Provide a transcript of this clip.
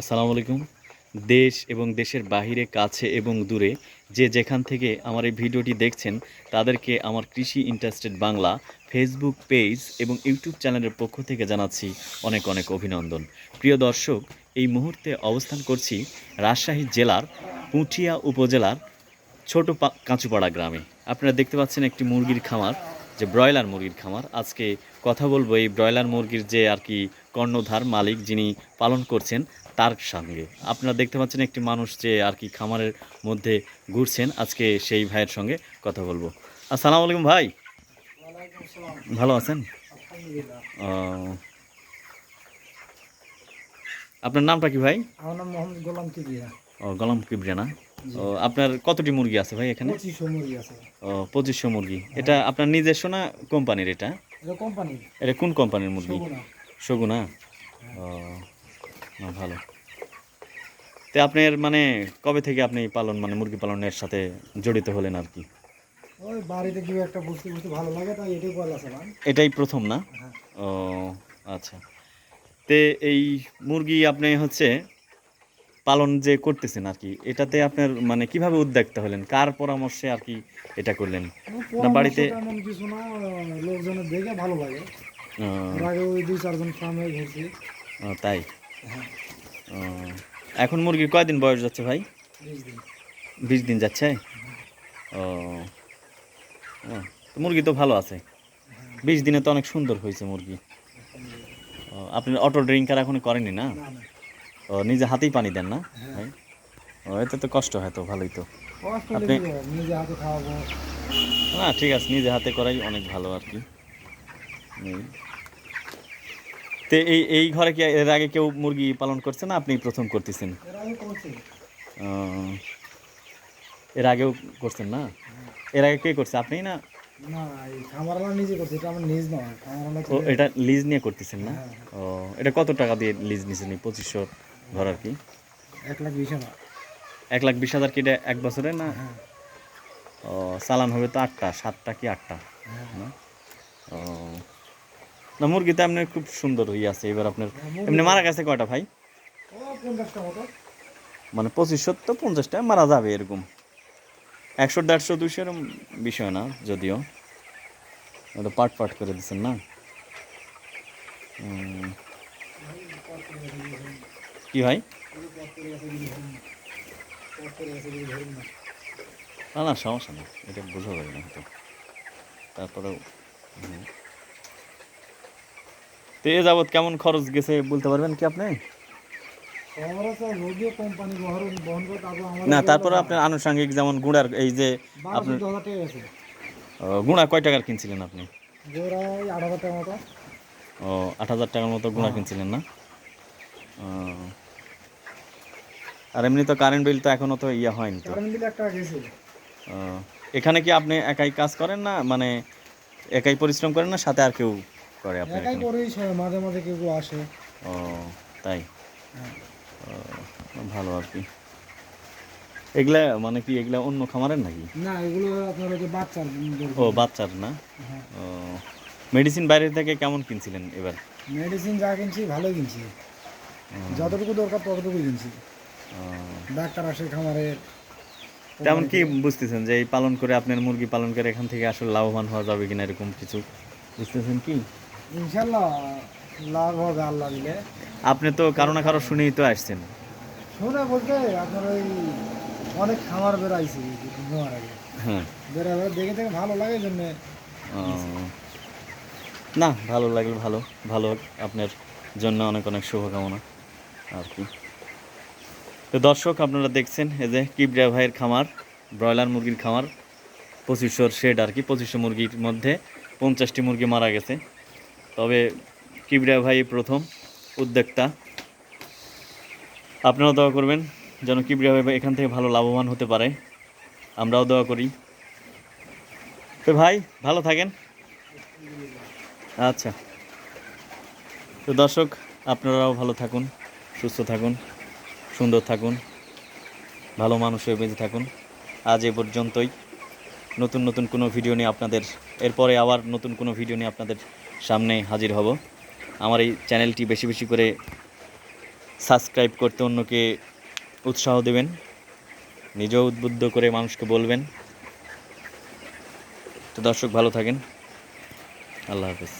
আসসালামু আলাইকুম। দেশ এবং দেশের বাহিরে, কাছে এবং দূরে যে যেখান থেকে আমার এই ভিডিওটি দেখছেন, তাদেরকে আমার কৃষি ইন্টারেস্টেড বাংলা ফেসবুক পেজ এবং ইউটিউব চ্যানেলের পক্ষ থেকে জানাচ্ছি অনেক অনেক অভিনন্দন। প্রিয় দর্শক, এই মুহূর্তে অবস্থান করছি রাজশাহী জেলার পুঠিয়া উপজেলার ছোট কাঁচুপাড়া গ্রামে। আপনারা দেখতে পাচ্ছেন একটি মুরগির খামার, যে ব্রয়লার মুরগির খামার। আজকে কথা বলব এই ব্রয়লার মুরগির যে আর কি কর্ণধার মালিক যিনি পালন করছেন তার সঙ্গে। আপনারা দেখতে পাচ্ছেন একটি মানুষ যে আর কি খামারের মধ্যে ঘুরছেন। আজকে সেই ভাইয়ের সঙ্গে কথা বলব। আসসালামু আলাইকুম ভাই। ভালো আছেন। আপনার নামটা কি ভাই? আমার নাম মোহাম্মদ গোলাম কিবিয়া ও গলাম কিবরিয়া না? ও আপনার কতটি মুরগি আছে ভাই এখানে? পঁচিশশো মুরগি আছে। ও পঁচিশশো মুরগি। এটা আপনার নিজস্ব না কোম্পানির এটা? এটা কোম্পানি এটা কোন কোম্পানির মুরগি? সগুনা ও। না ভালো। তো আপনার মানে কবে থেকে আপনি পালন মানে মুরগি পালনের সাথে জড়িত হলেন আর কি? ওই বাড়িতে দু একটা বস্তু বস্তু ভালো লাগে তাই এটাই পয়লা চালাম এটাই প্রথম না? হ্যাঁ। ও আচ্ছা। তে এই মুরগি আপনি হচ্ছে পালন যে করতেছেন আর কি এটাতে আপনার মানে কীভাবে উদ্যোক্তা হলেন? কার পরামর্শে আর কি এটা করলেন? আমার বাড়িতে- তেমন কিছু না লোকজনের দেখে ভালো লাগে। আগে ওই দুই চারজন ফার্মে ঘুরছি। তাই? এখন মুরগির কয়দিন বয়স যাচ্ছে ভাই? বিশ দিন যাচ্ছে? ও তো মুরগি তো ভালো আছে। বিশ দিনে তো অনেক সুন্দর হয়েছে মুরগি। আপনি অটো ড্রিঙ্কার এখন করেনি না? ও নিজে হাতেই পানি দেন না? হ্যাঁ। ভাই? ও এতে তো কষ্ট হয় তো ভালোই তো। আপনি- না ঠিক আছে নিজে হাতে করাই অনেক ভালো আর কি। তো এই এই ঘরে কি এর আগে কেউ মুরগি পালন করছে না? আপনি প্রথম করতেছেন? এর আগেও করছেন না? এর আগে কে করছে? আপনি না? ও এটা লিজ নিয়ে করতেছেন না? হ্যাঁ, ও এটা কত টাকা দিয়ে লিজ এই পঁচিশশো ঘর আর কি? এক লাখ বিশ হাজার। এক লাখ বিশ হাজার কি এটা এক বছরে না? হ্যাঁ। ও চালান হবে তো আটটা সাতটা কি আটটা? হ্যাঁ। ও না, মুরগি তো এমনি খুব সুন্দর হয়ে আছে এবার আপনার। এমনি মারা গেছে কয়টা ভাই? মানে পঁচিশশো তো পঞ্চাশটা, মারা যাবে এরকম। একশো, দেড়শো দুশো এরকম বিষয় না, যদিও। ওটা পাট পাট করে দিচ্ছেন না? কি ভাই? না না, সমস্যা নেই, এটা বোঝা যাবে না হয়তো। তারপরেও। তো এ যাবৎ কেমন খরচ গেছে বলতে পারবেন কি আপনি? না তারপরে আপনার আনুষঙ্গিক যেমন গুঁড়ার এই যে আহ, গুঁড়া কয় টাকার কিনছিলেন আপনি? ও আট হাজার টাকার মতো গুঁড়া কিনছিলেন না? আর এমনি তো কারেন্ট বিল তো এখনও তো ইয়ে হয়নি তো। এখানে কি আপনি একাই কাজ করেন না? মানে একাই পরিশ্রম করেন না? সাথে আর কেউ করে আপনার একাই করেই মাঝে মাঝে কেউ আসে। ও তাই? হ্যাঁ। ভালো আর কি। এগুলা মানে কি এগুলা অন্য খামারের নাকি? না এগুলো আপনার হচ্ছে বাচ্চার ও বাচ্চার না? হ্যাঁ। ও মেডিসিন বাইরে থেকে কেমন কিনছিলেন এবার? মেডিসিন যা কিনছি ভালোই কিনছি। যতটুকু দরকার ততটুকুই কিনছি। ডাক্তার আসে খামারে। তেমন কি বুঝতেছেন যে এই পালন করে আপনার মুরগি পালন করে এখান থেকে আসলে লাভবান হওয়া যাবে কিনা এরকম কিছু? বুঝতেছেন কি? ইনশাল্লাহ লাভ হবে আল্লাহ দিলে। আপনি তো কারও না কারও শুনেই তো আসছেন। শুনে বলতে আপনার ওই অনেক খামার বেড়াইছি নেওয়ার আগে। হ্যাঁ। বেড়াবে দেখে দেখে ভালো লাগে জন্যে। না ভালো লাগলে ভালো ভালো আপনার জন্য অনেক অনেক শুভকামনা আর কি। তো দর্শক আপনারা দেখছেন এই যে কিবরিয়া ভাইয়ের খামার ব্রয়লার মুরগির খামার পঁচিশশোর শেড আর কি পঁচিশশো মুরগির মধ্যে পঞ্চাশটি মুরগি মারা গেছে। তবে কিবরিয়া ভাই প্রথম উদ্যোক্তা। আপনারাও দোয়া করবেন যেন কিবরিয়া ভাই এখান থেকে ভালো লাভবান হতে পারে। আমরাও দোয়া করি। তো ভাই, ভালো থাকেন। আচ্ছা। তো দর্শক, আপনারাও ভালো থাকুন, সুস্থ থাকুন, সুন্দর থাকুন, ভালো মানুষ হয়ে বেঁচে থাকুন। আজ এ পর্যন্তই। নতুন নতুন কোনো ভিডিও নিয়ে আপনাদের, এরপরে আবার নতুন কোনো ভিডিও নিয়ে আপনাদের সামনে হাজির হব। আমার এই চ্যানেলটি বেশি বেশি করে সাবস্ক্রাইব করতে অন্যকে উৎসাহ দেবেন, নিজেও উদ্বুদ্ধ করে মানুষকে বলবেন। তো দর্শক ভালো থাকেন। আল্লাহ হাফিজ।